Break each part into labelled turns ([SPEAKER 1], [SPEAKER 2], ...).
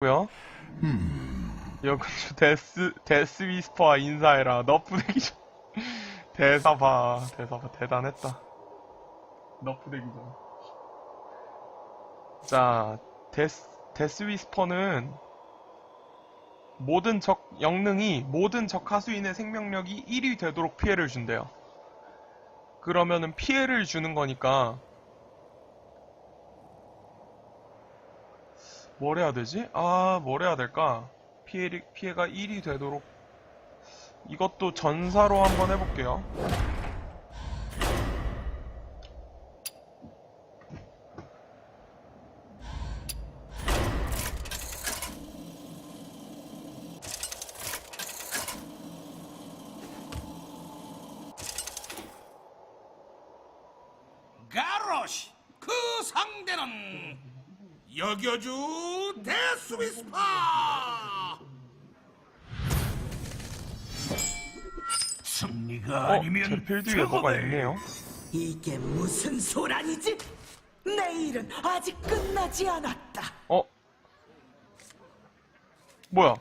[SPEAKER 1] 고요 여군주 데스 데스 위스퍼와 인사해라. 너프 되기 전 대사 봐 대사 봐 대단했다. 너프 되기 전. 자 데스 데스 위스퍼는 모든 적 영능이 모든 적 하수인의 생명력이 1이 되도록 피해를 준대요. 그러면은 피해를 주는 거니까 뭘 해야 되지? 아, 뭘 해야 될까? 피해, 피해가 1이 되도록. 이것도 전사로 한번 해볼게요.
[SPEAKER 2] 가로시 그 상대는 여겨주 데스위스파 승리가
[SPEAKER 1] 어,
[SPEAKER 2] 아니면
[SPEAKER 1] 제 필드 위에 뭐가. 있네요.
[SPEAKER 3] 이게 무슨 소란이지? 내 일은 아직 끝나지 않았다.
[SPEAKER 1] 어? 뭐야?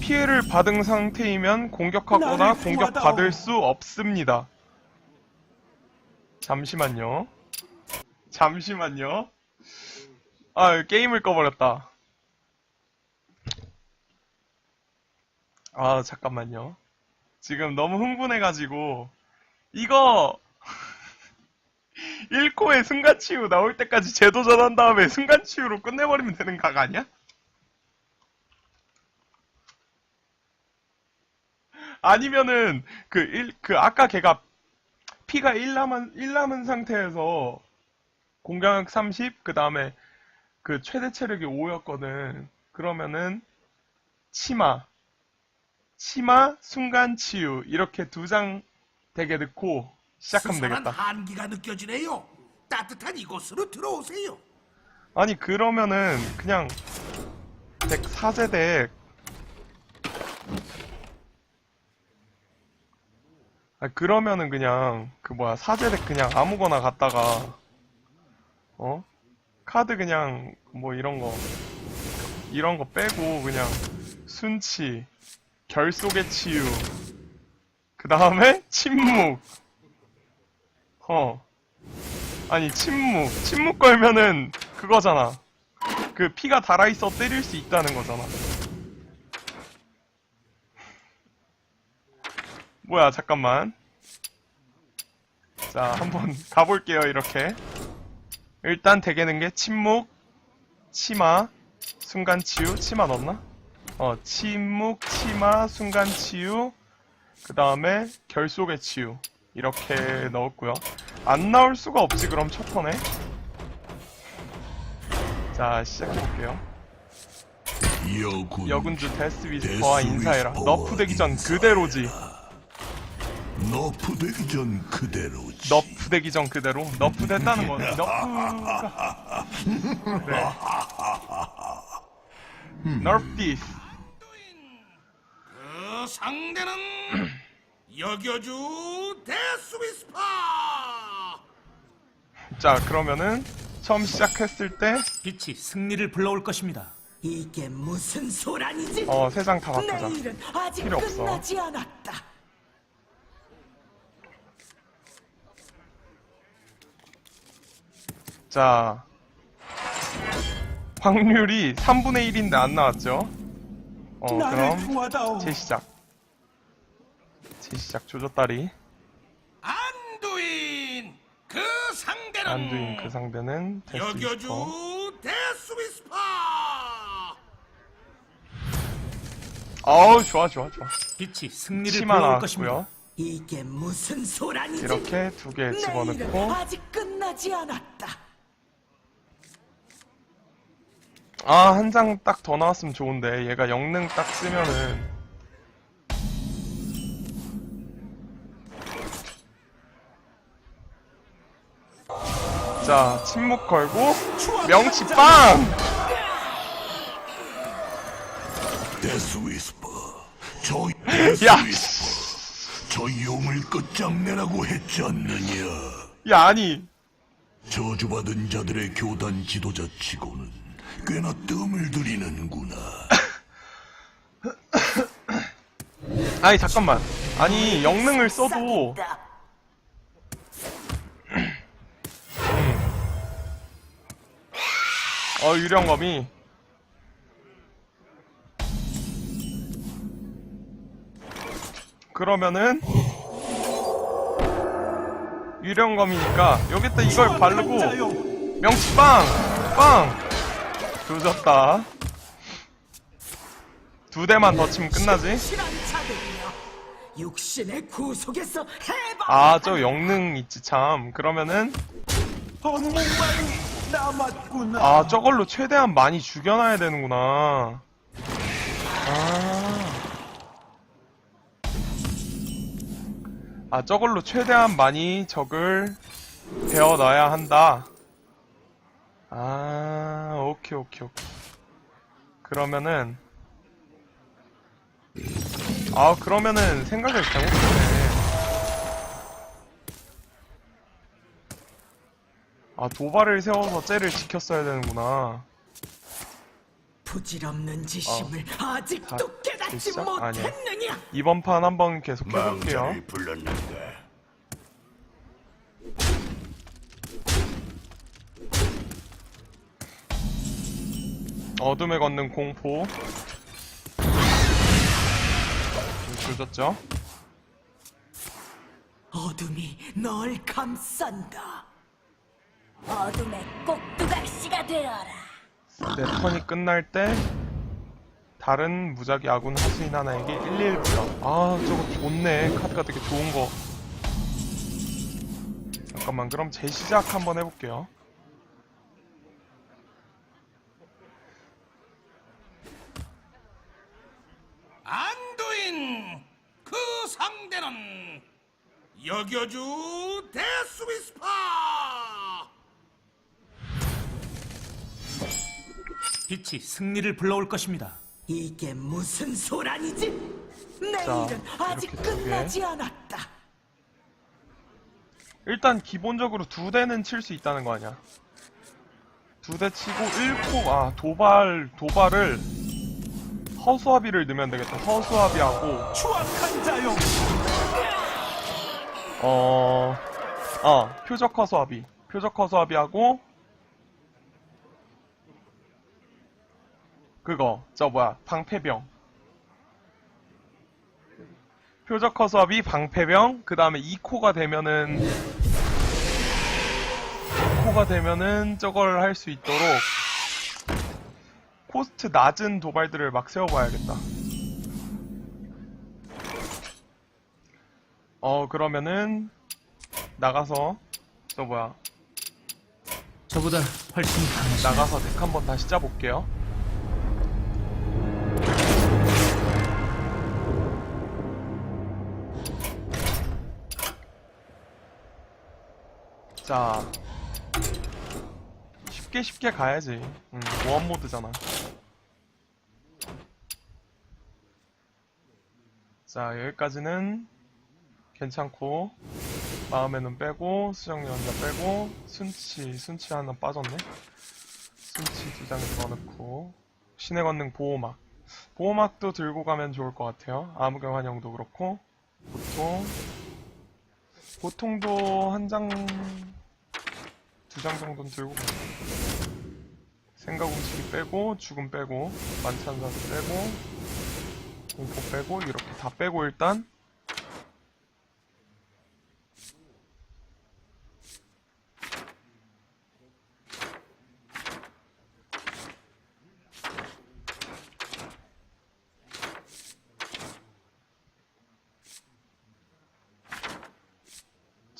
[SPEAKER 1] 피해를 받은 상태이면 공격하거나
[SPEAKER 3] 나를
[SPEAKER 1] 공격받을
[SPEAKER 3] 도와다오.
[SPEAKER 1] 수 없습니다. 잠시만요. 잠시만요. 아, 게임을 꺼버렸다. 아, 잠깐만요. 지금 너무 흥분해가지고, 이거, 1코에 순간치유 나올 때까지 재도전한 다음에 순간치유로 끝내버리면 되는 각 아니야? 아니면은 그 일, 그 아까 걔가 피가 1 남은 1 남은 상태에서 공격력 30, 그 다음에 그 최대 체력이 5였거든. 그러면은 치마, 치마, 순간 치유 이렇게 두 장 되게 넣고 시작하면 되겠다.
[SPEAKER 2] 한기가 느껴지네요 따뜻한 이곳으로 들어오세요
[SPEAKER 1] 아니 그러면은 그냥 덱 사제덱 아 그러면은 그냥 그 뭐야 사제덱 그냥 아무거나 갖다가 어? 카드 그냥 뭐 이런 거 이런 거 빼고 그냥 순치 결속의 치유 그 다음에 침묵. 어. 아니 침묵. 침묵 걸면은 그거잖아. 그 피가 달아있어 때릴 수 있다는 거잖아 뭐야 잠깐만. 자 한번 가볼게요 이렇게. 일단 대개는 게 침묵 치마 순간 치유. 치마 넣었나? 어 침묵 치마 순간 치유. 그 다음에 결속의 치유. 이렇게 넣었고요. 안 나올 수가 없지 그럼 첫 턴에. 자 시작해볼게요.
[SPEAKER 4] 여군
[SPEAKER 1] 여군주 데스 위스퍼와
[SPEAKER 4] 데스
[SPEAKER 1] 인사해라. 너프 되기 전. 그대로지
[SPEAKER 4] 너프 되기 전 그대로지
[SPEAKER 1] 너프 되기 전 그대로 너프 됐다는 거 너프가 그래 this
[SPEAKER 2] 그 상대는 여겨주 데스위스파
[SPEAKER 1] 자 그러면은 처음 시작했을 때
[SPEAKER 5] 빛이 승리를 불러올 것입니다.
[SPEAKER 3] 이게 무슨 소란이지?
[SPEAKER 1] 어,
[SPEAKER 3] 세장다내
[SPEAKER 1] 바꾸자.
[SPEAKER 3] 일은 아직
[SPEAKER 1] 필요 없어.
[SPEAKER 3] 끝나지 않았다.
[SPEAKER 1] 자 확률이 3분의 1인데 안 나왔죠? 어 그럼. 재시작 재시작 조졌다리
[SPEAKER 2] 안두인 그 상대는
[SPEAKER 1] 안두인 그 상대는
[SPEAKER 2] 여겨주 데스위스파
[SPEAKER 1] 어우 좋아 좋아 좋아
[SPEAKER 5] 빛이 승리를 불러올 것입니다.
[SPEAKER 3] 이게 무슨 소란이지?
[SPEAKER 1] 이렇게 두 개 집어넣고
[SPEAKER 3] 아직 끝나지 않았다.
[SPEAKER 1] 아 한 장 딱 더 나왔으면 좋은데. 얘가 영능 딱 쓰면은. 자 침묵 걸고. 명치 빵!
[SPEAKER 4] 데스 위스퍼 저
[SPEAKER 1] 야!
[SPEAKER 4] 데스 위스퍼 저 용을 끝장내라고 했지 않느냐?
[SPEAKER 1] 야 아니.
[SPEAKER 4] 저주받은 자들의 교단 지도자 치고는 꽤나 뜸을 들이는구나.
[SPEAKER 1] 아니 잠깐만. 아니 영능을 써도. 어 유령검이 그러면은 유령검이니까 여기다 이걸 바르고 명치 빵! 빵! 조졌다. 두 대만 더 치면 끝나지?
[SPEAKER 3] 육신의 구속에서 해방
[SPEAKER 1] 아 저 영능 있지 참. 그러면은 아 저걸로 최대한 많이 죽여놔야 되는구나. 아. 아 저걸로 최대한 많이 적을 베어놔야 한다 아 오케이 오케이 오케이 그러면은 아 그러면은 생각을 잘못했네 아 도발을 세워서 쟤를 지켰어야 되는구나
[SPEAKER 3] 부질없는 지심을 아직도
[SPEAKER 1] 다
[SPEAKER 3] 깨닫지
[SPEAKER 1] 진짜? 아니야.
[SPEAKER 3] 못했느냐
[SPEAKER 1] 이번 판 한번 계속 해볼게요
[SPEAKER 4] 망자를?
[SPEAKER 1] 어둠에 걷는 공포. 조졌죠?
[SPEAKER 3] 어둠이 널 감싼다.
[SPEAKER 6] 어둠의 꼭두각시가 되어라.
[SPEAKER 1] 내 턴이 끝날 때 다른 무작위 아군 하수인 하나에게 111 부여 아 저거 좋네. 카드가 되게 좋은 거. 잠깐만 그럼 재시작 한번 해볼게요
[SPEAKER 2] 안두인 그 상대는 여겨주 데스위스파!
[SPEAKER 5] 빛이 승리를 불러올 것입니다.
[SPEAKER 3] 이게 무슨 소란이지? 내
[SPEAKER 1] 자,
[SPEAKER 3] 일은 아직
[SPEAKER 1] 이렇게.
[SPEAKER 3] 끝나지 않았다.
[SPEAKER 1] 일단 기본적으로 두 대는 칠 수 있다는 거 아니야? 두 대 치고 1코 아 도발 도발을 허수아비를 넣으면 되겠다. 허수아비하고.
[SPEAKER 2] 추악한 자용
[SPEAKER 1] 어, 어, 표적 허수아비. 표적 허수아비하고, 그거, 저 뭐야, 방패병. 표적 허수아비, 방패병, 그 다음에 2코가 되면은, 2코가 되면은 저걸 할 수 있도록, 코스트 낮은 도발들을 막 세워봐야겠다. 어, 그러면은, 나가서, 저 뭐야,
[SPEAKER 5] 저보다 훨씬 강하신
[SPEAKER 1] 나가서 덱 한번 다시 짜볼게요. 자, 쉽게 쉽게 가야지. 음, 모험 모드잖아. 자, 여기까지는 괜찮고, 마음에는 빼고, 수정연자 빼고, 순치, 순치 하나 빠졌네. 순치 두장 집어넣고, 신의 권능 보호막. 보호막도 들고 가면 좋을 것 같아요. 암흑의 환영도 그렇고, 보통, 보통도 한 장, 두 장 정도는 들고 가요. 생각 움직이 빼고, 죽음 빼고, 만찬사도 빼고, 공포 빼고, 이렇게 다 빼고 일단,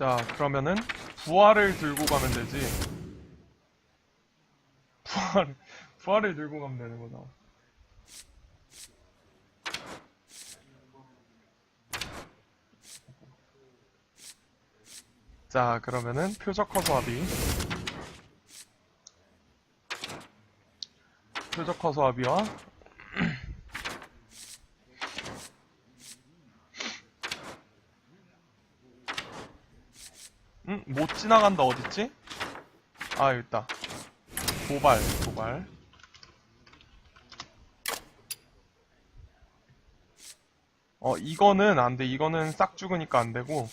[SPEAKER 1] 자, 그러면은 부활을 들고 가면 되지. 부활, 부활을 들고 가면 되는 거다. 자, 그러면은 표적 허수아비. 표적 허수아비와 응? 못 지나간다 어딨지? 아, 여기 있다. 도발, 도발. 어, 이거는 안 돼. 이거는 싹 죽으니까 안 되고.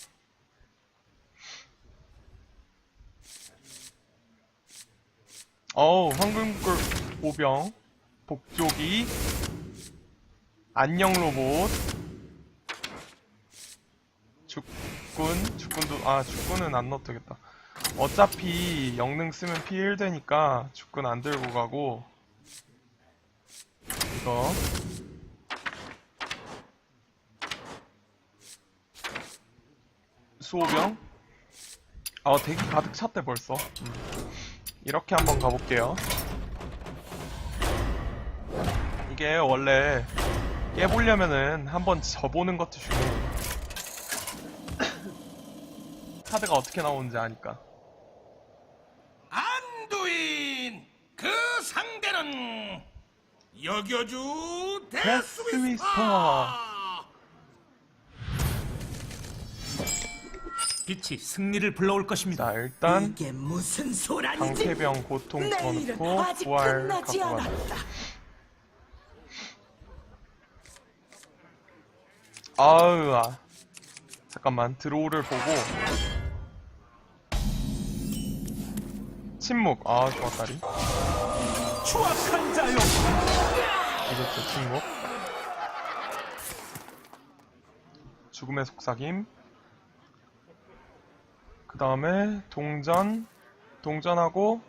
[SPEAKER 1] 어우, 황금꿀 보병, 복조기, 안녕 로봇, 죽 군, 죽군도, 아, 죽군은 안 넣어도 되겠다. 어차피 영능 쓰면 피 1 되니까 죽군 안 들고 가고, 이거. 수호병. 아, 대기 가득 찼대 벌써. 음. 이렇게 한번 가볼게요. 이게 원래 깨보려면은 한번 져보는 것도 중요해요. 카드가 어떻게 나오는지 아니까.
[SPEAKER 2] 안두인 그 상대는 여겨주.
[SPEAKER 1] 데스위스퍼
[SPEAKER 5] 빛이 승리를 불러올 것입니다.
[SPEAKER 1] 자, 일단
[SPEAKER 3] 이게 무슨 소란이지?
[SPEAKER 1] 방패병, 고통,
[SPEAKER 3] 내 일은
[SPEAKER 1] 전투,
[SPEAKER 3] 아직
[SPEAKER 1] 부활
[SPEAKER 3] 끝나지
[SPEAKER 1] 갖고 가자.
[SPEAKER 3] 않았다.
[SPEAKER 1] 아으, 아. 잠깐만, 드로우를 보고. 침묵. 아.
[SPEAKER 5] 추악한 자요.
[SPEAKER 1] 이것도 침묵. 죽음의 속삭임. 그 다음에 동전. 동전하고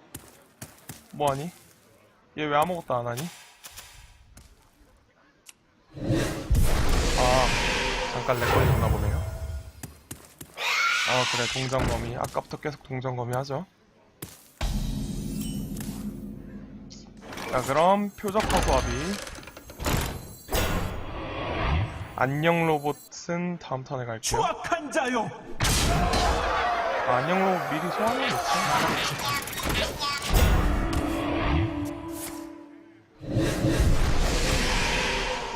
[SPEAKER 1] 뭐하니? 얘 왜 아무것도 안 하니? 아 잠깐 렉 걸렸나 보네요. 아 그래 동전거미. 아까부터 계속 동전거미 하죠. 자 그럼 표적화 소합이 안녕 로봇은 다음 턴에 갈게요.
[SPEAKER 5] 추악한 자요.
[SPEAKER 1] 아, 안녕 로봇 미리 소환해 놓지.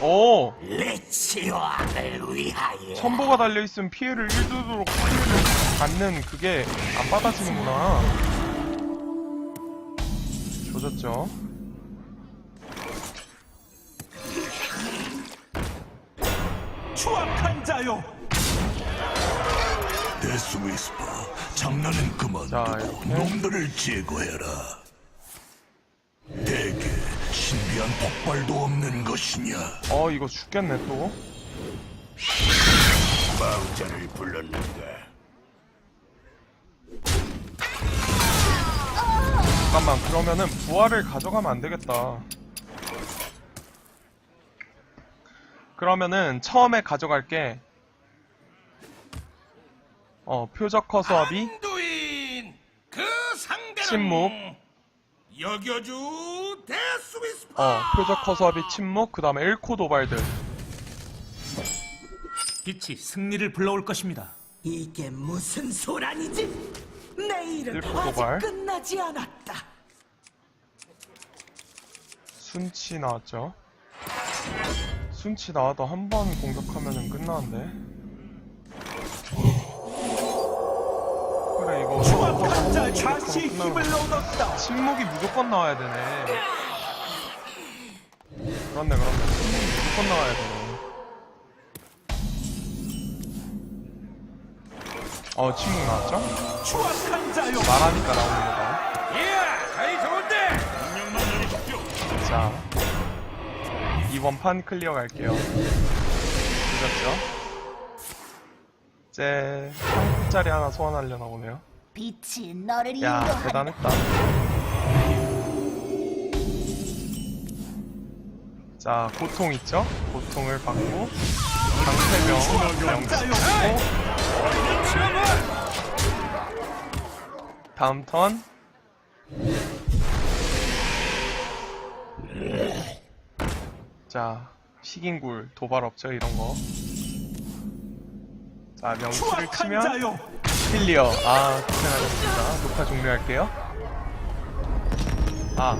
[SPEAKER 1] 오!
[SPEAKER 3] 레치왕을 위하여
[SPEAKER 1] 첨보가 달려있으면 피해를 1도도록 피해를 받는 그게 안 받아지는구나. 조졌죠.
[SPEAKER 5] 자요.
[SPEAKER 4] 데스위스퍼 장난은
[SPEAKER 1] 자,
[SPEAKER 4] 그만두고
[SPEAKER 1] 이렇게.
[SPEAKER 4] 놈들을 제거해라. 대개 신비한 폭발도 없는 것이냐?
[SPEAKER 1] 어, 이거 죽겠네, 또.
[SPEAKER 4] 망자를 불렀는가?
[SPEAKER 1] 잠깐만, 그러면은 부활을 가져가면 안 되겠다. 그러면은 처음에 가져갈게. 어, 표적 허수아비,
[SPEAKER 2] 안두인 그 상대는
[SPEAKER 1] 침묵.
[SPEAKER 2] 여겨주 데스위스퍼
[SPEAKER 1] 어, 표적 허수아비 침묵, 그 다음에 1코 도발들.
[SPEAKER 5] 빛이 승리를 불러올 것입니다.
[SPEAKER 3] 이게 무슨 소란이지? 내일은
[SPEAKER 1] 일곱
[SPEAKER 3] 아직
[SPEAKER 1] 도발.
[SPEAKER 3] 끝나지 않았다.
[SPEAKER 1] 순치 나왔죠. 순치 나와도 한 번 공격하면 은 끝나는데. 그래, 이거.
[SPEAKER 5] 추악한 자
[SPEAKER 1] 공격하면
[SPEAKER 5] 다시 힘을
[SPEAKER 1] 거.
[SPEAKER 5] 얻었다.
[SPEAKER 1] 침묵이 무조건 나와야 되네. 그렇네, 그렇네. 무조건 나와야 되네. 어, 침묵 나왔죠?
[SPEAKER 5] 추악한 자요.
[SPEAKER 1] 말하니까 나오는 거다.
[SPEAKER 2] 예 사이 좋은데
[SPEAKER 1] 자, 이번 판 클리어 갈게요. 늦었죠? 이제 3분짜리 하나 소환하려나 보네요.
[SPEAKER 6] 빛이 너를
[SPEAKER 1] 야,
[SPEAKER 6] 인도한다.
[SPEAKER 1] 대단했다. 자, 고통 있죠? 고통을 받고, 강태병, 명치고, 다음 턴. 자, 식인굴, 도발 없죠? 이런 거. 자, 명치를 치면,
[SPEAKER 5] 자요.
[SPEAKER 1] 클리어. 아, 고생하셨습니다. 녹화 종료할게요. 아,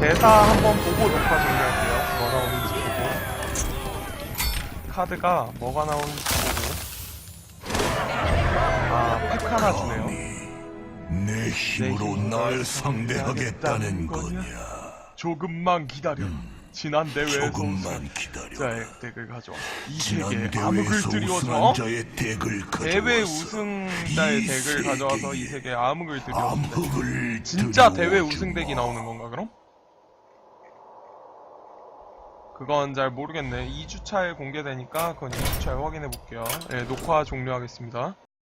[SPEAKER 1] 대사 한번 보고 녹화 종료할게요. 뭐 나오는지 보고. 카드가 뭐가 나오는지 보고. 아, 팩 하나 주네요.
[SPEAKER 4] 내 힘으로 날 상대하겠다는
[SPEAKER 1] 거냐?
[SPEAKER 4] 거냐?
[SPEAKER 1] 조금만 기다려. 지난 대회에서
[SPEAKER 4] 조금만 기다려.
[SPEAKER 1] 자의 덱을 가져와. 이
[SPEAKER 4] 지난 대회에서. 우승한 자의 덱을 가져와서
[SPEAKER 1] 대회 우승자의
[SPEAKER 4] 이
[SPEAKER 1] 덱을 가져와서 이
[SPEAKER 4] 세계에
[SPEAKER 1] 세계에 암흑을 들여.
[SPEAKER 4] 암흑을
[SPEAKER 1] 진짜. 대회 우승 덱이 나오는 건가 그럼? 그건 잘 모르겠네. 2주차에 공개되니까 그건 2주차에 확인해 볼게요. 예, 녹화 종료하겠습니다.